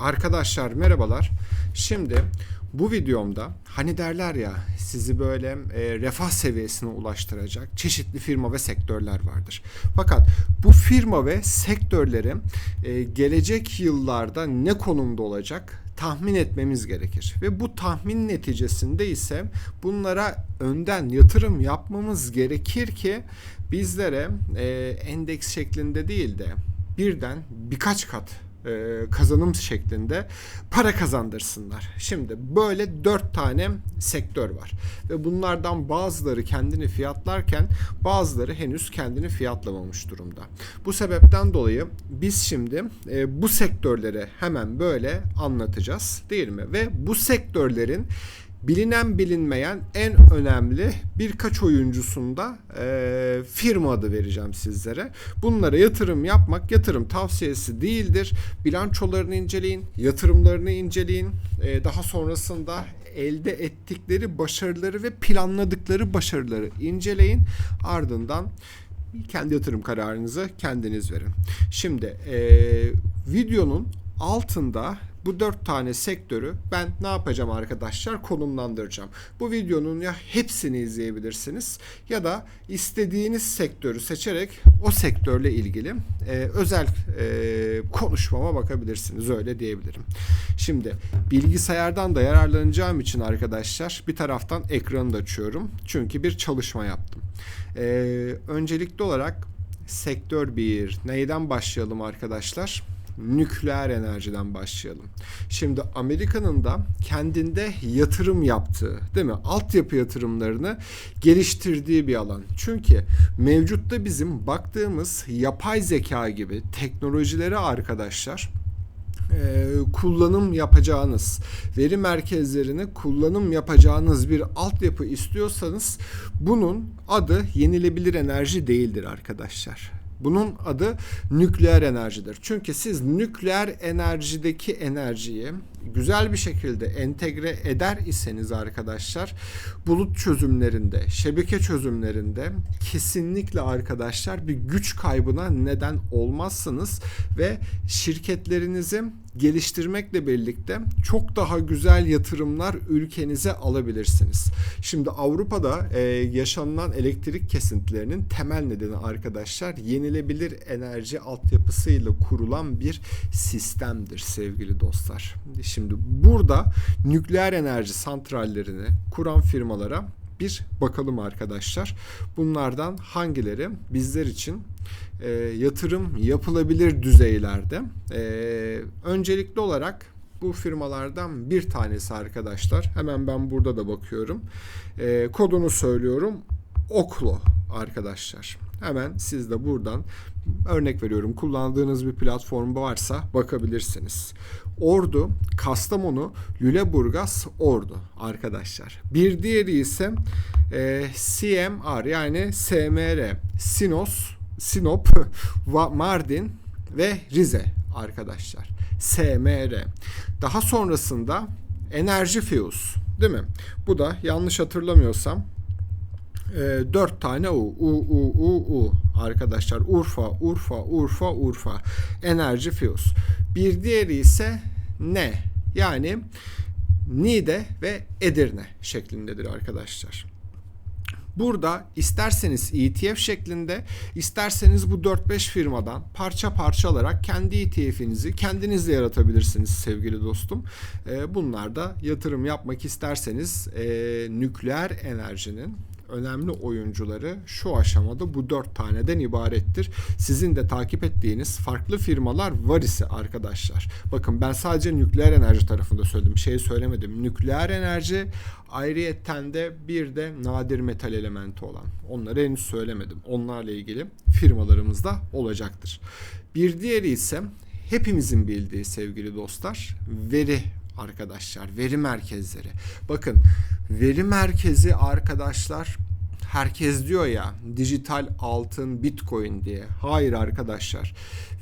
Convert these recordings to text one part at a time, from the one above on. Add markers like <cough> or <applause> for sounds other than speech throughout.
Arkadaşlar merhabalar. Şimdi bu videomda hani derler ya sizi böyle e, refah seviyesine ulaştıracak çeşitli firma ve sektörler vardır. Fakat bu firma ve sektörleri e, gelecek yıllarda ne konumda olacak tahmin etmemiz gerekir. Ve bu tahmin neticesinde ise bunlara önden yatırım yapmamız gerekir ki bizlere e, endeks şeklinde değil de birden birkaç kat e, kazanım şeklinde para kazandırsınlar. Şimdi böyle dört tane sektör var ve bunlardan bazıları kendini fiyatlarken bazıları henüz kendini fiyatlamamış durumda. Bu sebepten dolayı biz şimdi e, bu sektörleri hemen böyle anlatacağız değil mi? Ve bu sektörlerin bilinen bilinmeyen en önemli birkaç oyuncusunda e, firma adı vereceğim sizlere. Bunlara yatırım yapmak yatırım tavsiyesi değildir. Bilançolarını inceleyin, yatırımlarını inceleyin. E, daha sonrasında elde ettikleri başarıları ve planladıkları başarıları inceleyin. Ardından kendi yatırım kararınızı kendiniz verin. Şimdi e, videonun altında bu dört tane sektörü ben ne yapacağım arkadaşlar konumlandıracağım. Bu videonun ya hepsini izleyebilirsiniz ya da istediğiniz sektörü seçerek o sektörle ilgili e, özel e, konuşmama bakabilirsiniz öyle diyebilirim. Şimdi bilgisayardan da yararlanacağım için arkadaşlar bir taraftan ekranı da açıyorum çünkü bir çalışma yaptım. E, öncelikli olarak sektör 1 neyden başlayalım arkadaşlar? Nükleer enerjiden başlayalım. Şimdi Amerika'nın da kendinde yatırım yaptığı, değil mi? Altyapı yatırımlarını geliştirdiği bir alan. Çünkü mevcutta bizim baktığımız yapay zeka gibi teknolojileri arkadaşlar kullanım yapacağınız veri merkezlerini kullanım yapacağınız bir altyapı istiyorsanız bunun adı yenilebilir enerji değildir arkadaşlar. Bunun adı nükleer enerjidir. Çünkü siz nükleer enerjideki enerjiyi güzel bir şekilde entegre eder iseniz arkadaşlar bulut çözümlerinde, şebeke çözümlerinde kesinlikle arkadaşlar bir güç kaybına neden olmazsınız ve şirketlerinizi geliştirmekle birlikte çok daha güzel yatırımlar ülkenize alabilirsiniz. Şimdi Avrupa'da e, yaşanılan elektrik kesintilerinin temel nedeni arkadaşlar yenilebilir enerji altyapısıyla kurulan bir sistemdir sevgili dostlar. Şimdi burada nükleer enerji santrallerini kuran firmalara bir bakalım arkadaşlar. Bunlardan hangileri bizler için e, yatırım yapılabilir düzeylerde? E, öncelikli olarak bu firmalardan bir tanesi arkadaşlar. Hemen ben burada da bakıyorum. E, kodunu söylüyorum. Oklo arkadaşlar. Hemen siz de buradan örnek veriyorum kullandığınız bir platform varsa bakabilirsiniz. Ordu, Kastamonu, Lüleburgaz, Ordu arkadaşlar. Bir diğeri ise e, CMR yani SMR, Sinos, Sinop, Mardin ve Rize arkadaşlar. SMR. Daha sonrasında Enerji Fuse değil mi? Bu da yanlış hatırlamıyorsam e, 4 tane U. U, U, U, U arkadaşlar. Urfa, Urfa, Urfa, Urfa. Enerji Fuse. Bir diğeri ise ne? Yani Niğde ve Edirne şeklindedir arkadaşlar. Burada isterseniz ETF şeklinde, isterseniz bu 4-5 firmadan parça parça alarak kendi ETF'inizi kendiniz de yaratabilirsiniz sevgili dostum. Bunlar da yatırım yapmak isterseniz nükleer enerjinin önemli oyuncuları şu aşamada bu dört taneden ibarettir. Sizin de takip ettiğiniz farklı firmalar var ise arkadaşlar. Bakın ben sadece nükleer enerji tarafında söyledim. Şey söylemedim. Nükleer enerji ayrıyetten de bir de nadir metal elementi olan. Onları henüz söylemedim. Onlarla ilgili firmalarımız da olacaktır. Bir diğeri ise hepimizin bildiği sevgili dostlar veri arkadaşlar veri merkezleri. Bakın veri merkezi arkadaşlar herkes diyor ya dijital altın bitcoin diye. Hayır arkadaşlar.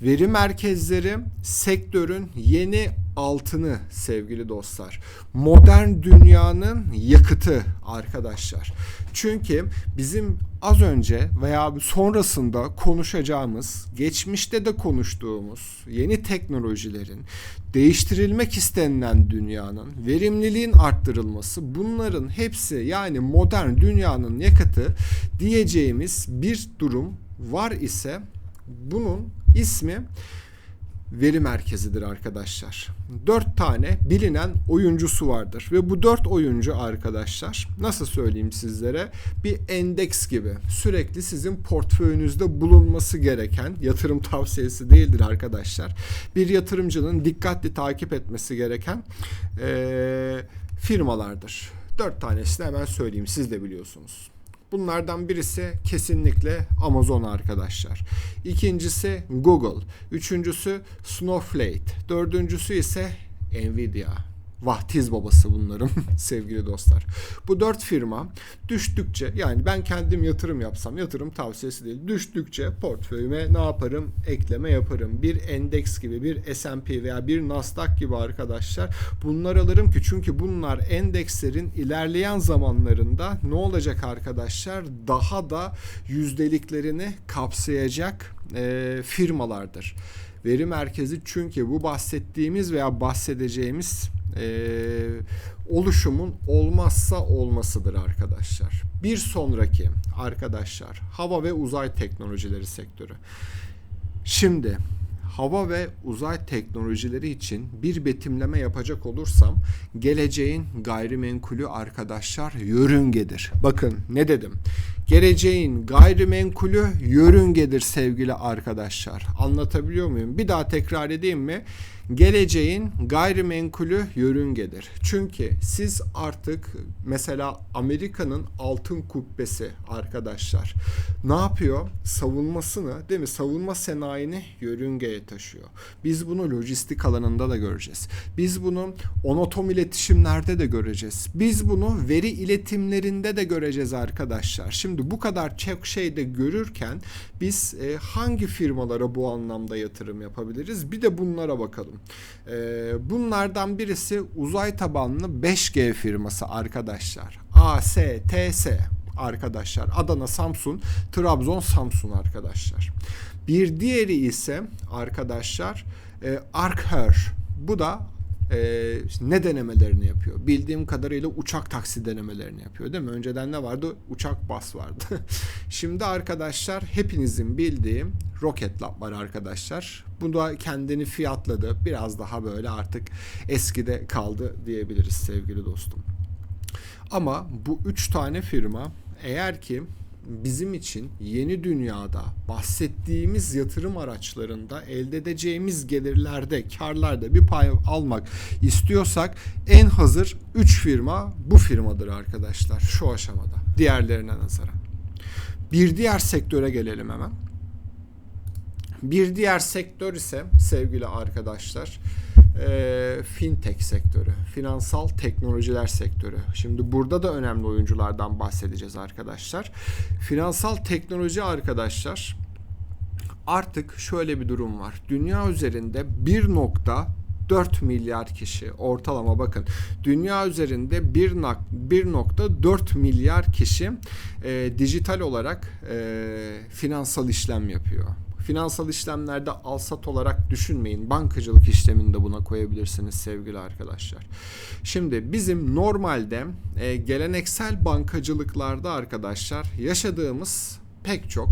Veri merkezleri sektörün yeni altını sevgili dostlar. Modern dünyanın yakıtı arkadaşlar. Çünkü bizim az önce veya sonrasında konuşacağımız, geçmişte de konuştuğumuz yeni teknolojilerin, değiştirilmek istenilen dünyanın, verimliliğin arttırılması bunların hepsi yani modern dünyanın yakıtı diyeceğimiz bir durum var ise bunun ismi veri merkezidir arkadaşlar. Dört tane bilinen oyuncusu vardır ve bu dört oyuncu arkadaşlar nasıl söyleyeyim sizlere bir endeks gibi sürekli sizin portföyünüzde bulunması gereken yatırım tavsiyesi değildir arkadaşlar. Bir yatırımcının dikkatli takip etmesi gereken ee, firmalardır. Dört tanesini hemen söyleyeyim siz de biliyorsunuz. Bunlardan birisi kesinlikle Amazon arkadaşlar. İkincisi Google. Üçüncüsü Snowflake. Dördüncüsü ise Nvidia. Vahtiz babası bunların <laughs> sevgili dostlar. Bu dört firma düştükçe yani ben kendim yatırım yapsam yatırım tavsiyesi değil. Düştükçe portföyüme ne yaparım? Ekleme yaparım. Bir endeks gibi bir S&P veya bir Nasdaq gibi arkadaşlar bunlar alırım ki çünkü bunlar endekslerin ilerleyen zamanlarında ne olacak arkadaşlar? Daha da yüzdeliklerini kapsayacak e, firmalardır. Veri merkezi çünkü bu bahsettiğimiz veya bahsedeceğimiz e, oluşumun olmazsa olmasıdır arkadaşlar. Bir sonraki arkadaşlar hava ve uzay teknolojileri sektörü. Şimdi hava ve uzay teknolojileri için bir betimleme yapacak olursam geleceğin gayrimenkulü arkadaşlar yörüngedir. Bakın ne dedim? Geleceğin gayrimenkulü yörüngedir sevgili arkadaşlar. Anlatabiliyor muyum? Bir daha tekrar edeyim mi? Geleceğin gayrimenkulü yörüngedir. Çünkü siz artık mesela Amerika'nın altın kubbesi arkadaşlar ne yapıyor? Savunmasını değil mi? Savunma senayini yörüngeye taşıyor. Biz bunu lojistik alanında da göreceğiz. Biz bunu onotom iletişimlerde de göreceğiz. Biz bunu veri iletimlerinde de göreceğiz arkadaşlar. Şimdi bu kadar çok şeyde görürken biz e, hangi firmalara bu anlamda yatırım yapabiliriz? Bir de bunlara bakalım. Ee, bunlardan birisi uzay tabanlı 5G firması arkadaşlar. ASTS arkadaşlar. Adana Samsun, Trabzon Samsun arkadaşlar. Bir diğeri ise arkadaşlar e, Arkher. Bu da e, ne denemelerini yapıyor? Bildiğim kadarıyla uçak taksi denemelerini yapıyor değil mi? Önceden ne vardı? Uçak bas vardı. <laughs> Şimdi arkadaşlar hepinizin bildiği Rocket Lab var arkadaşlar. Bu da kendini fiyatladı. Biraz daha böyle artık eskide kaldı diyebiliriz sevgili dostum. Ama bu üç tane firma eğer ki bizim için yeni dünyada bahsettiğimiz yatırım araçlarında elde edeceğimiz gelirlerde, karlarda bir pay almak istiyorsak en hazır 3 firma bu firmadır arkadaşlar şu aşamada diğerlerine nazaran. Bir diğer sektöre gelelim hemen. Bir diğer sektör ise sevgili arkadaşlar e, fintech sektörü, finansal teknolojiler sektörü. Şimdi burada da önemli oyunculardan bahsedeceğiz arkadaşlar. Finansal teknoloji arkadaşlar artık şöyle bir durum var. Dünya üzerinde 1.4 milyar kişi ortalama bakın dünya üzerinde 1.4 milyar kişi e, dijital olarak e, finansal işlem yapıyor finansal işlemlerde alsat olarak düşünmeyin. Bankacılık işlemini de buna koyabilirsiniz sevgili arkadaşlar. Şimdi bizim normalde e, geleneksel bankacılıklarda arkadaşlar yaşadığımız pek çok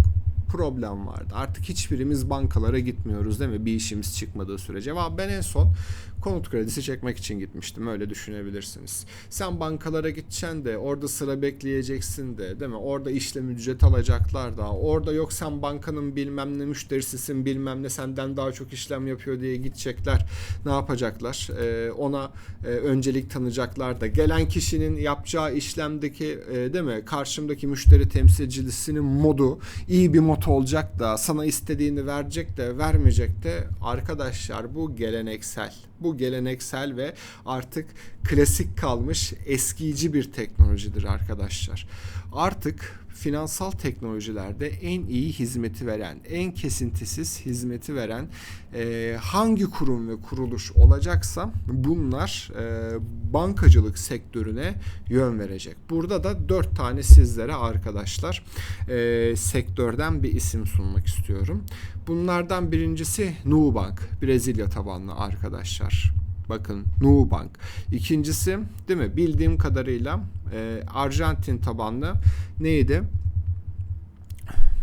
problem vardı. Artık hiçbirimiz bankalara gitmiyoruz değil mi? Bir işimiz çıkmadığı sürece. Ama ben en son konut kredisi çekmek için gitmiştim. Öyle düşünebilirsiniz. Sen bankalara gideceksin de orada sıra bekleyeceksin de değil mi? Orada işlem ücret alacaklar da. Orada yok sen bankanın bilmem ne müşterisisin bilmem ne senden daha çok işlem yapıyor diye gidecekler. Ne yapacaklar? Ee, ona e, öncelik tanıyacaklar da. Gelen kişinin yapacağı işlemdeki e, değil mi? Karşımdaki müşteri temsilcisinin modu iyi bir olacak da sana istediğini verecek de vermeyecek de arkadaşlar bu geleneksel. Bu geleneksel ve artık klasik kalmış eskici bir teknolojidir arkadaşlar. Artık finansal teknolojilerde en iyi hizmeti veren, en kesintisiz hizmeti veren e, hangi kurum ve kuruluş olacaksa bunlar e, bankacılık sektörüne yön verecek. Burada da dört tane sizlere arkadaşlar e, sektörden bir isim sunmak istiyorum. Bunlardan birincisi Nubank, Brezilya tabanlı arkadaşlar. Bakın Nubank. İkincisi değil mi? Bildiğim kadarıyla e, Arjantin tabanlı neydi?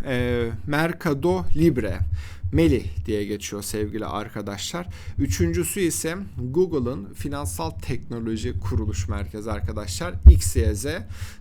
E, Mercado Libre. Melih diye geçiyor sevgili arkadaşlar. Üçüncüsü ise Google'ın finansal teknoloji kuruluş merkezi arkadaşlar XYZ.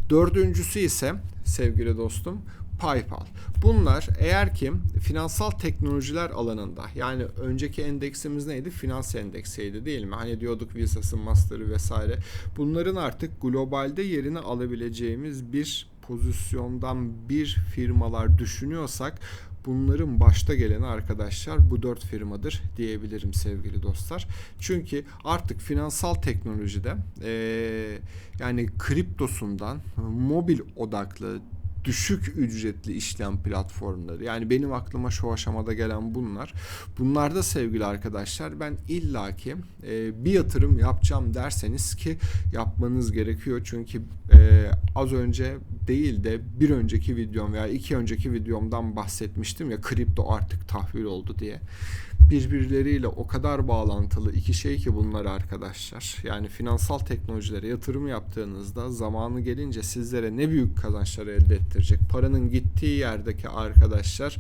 Dördüncüsü ise sevgili dostum PayPal. Bunlar eğer ki finansal teknolojiler alanında yani önceki endeksimiz neydi? Finans endeksiydi değil mi? Hani diyorduk Visa'sı, Master'ı vesaire. Bunların artık globalde yerini alabileceğimiz bir pozisyondan bir firmalar düşünüyorsak bunların başta geleni arkadaşlar bu dört firmadır diyebilirim sevgili dostlar. Çünkü artık finansal teknolojide eee, yani kriptosundan mobil odaklı düşük ücretli işlem platformları. Yani benim aklıma şu aşamada gelen bunlar. Bunlarda sevgili arkadaşlar ben illaki e, bir yatırım yapacağım derseniz ki yapmanız gerekiyor. Çünkü e, az önce değil de bir önceki videom veya iki önceki videomdan bahsetmiştim ya kripto artık tahvil oldu diye birbirleriyle o kadar bağlantılı iki şey ki bunlar arkadaşlar. Yani finansal teknolojilere yatırım yaptığınızda zamanı gelince sizlere ne büyük kazançlar elde ettirecek. Paranın gittiği yerdeki arkadaşlar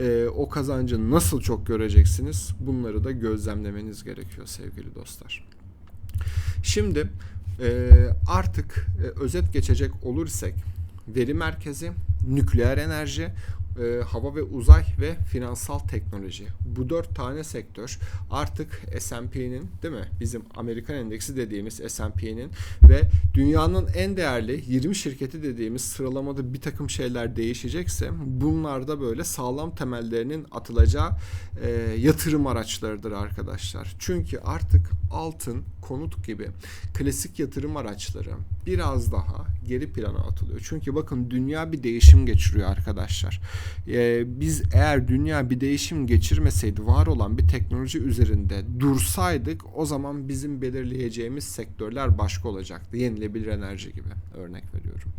e, o kazancı nasıl çok göreceksiniz bunları da gözlemlemeniz gerekiyor sevgili dostlar. Şimdi e, artık e, özet geçecek olursak veri merkezi, nükleer enerji, e, hava ve uzay ve finansal teknoloji. Bu dört tane sektör artık S&P'nin değil mi? Bizim Amerikan endeksi dediğimiz S&P'nin ve dünyanın en değerli 20 şirketi dediğimiz sıralamada bir takım şeyler değişecekse bunlar da böyle sağlam temellerinin atılacağı e, yatırım araçlarıdır arkadaşlar. Çünkü artık altın, konut gibi klasik yatırım araçları biraz daha geri plana atılıyor. Çünkü bakın dünya bir değişim geçiriyor arkadaşlar. Ee, biz eğer dünya bir değişim geçirmeseydi var olan bir teknoloji üzerinde dursaydık o zaman bizim belirleyeceğimiz sektörler başka olacaktı. Yenilebilir enerji gibi örnek veriyorum.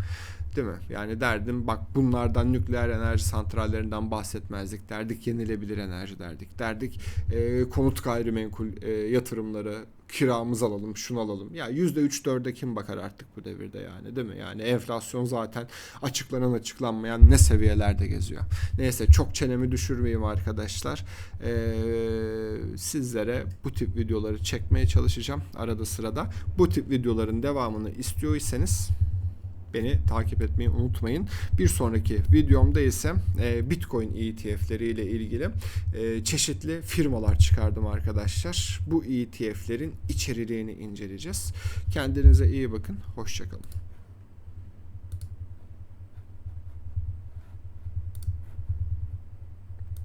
Değil mi? Yani derdim bak bunlardan nükleer enerji santrallerinden bahsetmezdik. Derdik yenilebilir enerji derdik. Derdik e, konut gayrimenkul e, yatırımları kiramız alalım, şunu alalım. Ya yüzde üç dörde kim bakar artık bu devirde yani değil mi? Yani enflasyon zaten açıklanan açıklanmayan ne seviyelerde geziyor. Neyse çok çenemi düşürmeyeyim arkadaşlar. Ee, sizlere bu tip videoları çekmeye çalışacağım arada sırada. Bu tip videoların devamını istiyorsanız beni takip etmeyi unutmayın. Bir sonraki videomda ise e, Bitcoin ETF'leri ile ilgili e, çeşitli firmalar çıkardım arkadaşlar. Bu ETF'lerin içeriğini inceleyeceğiz. Kendinize iyi bakın. Hoşçakalın.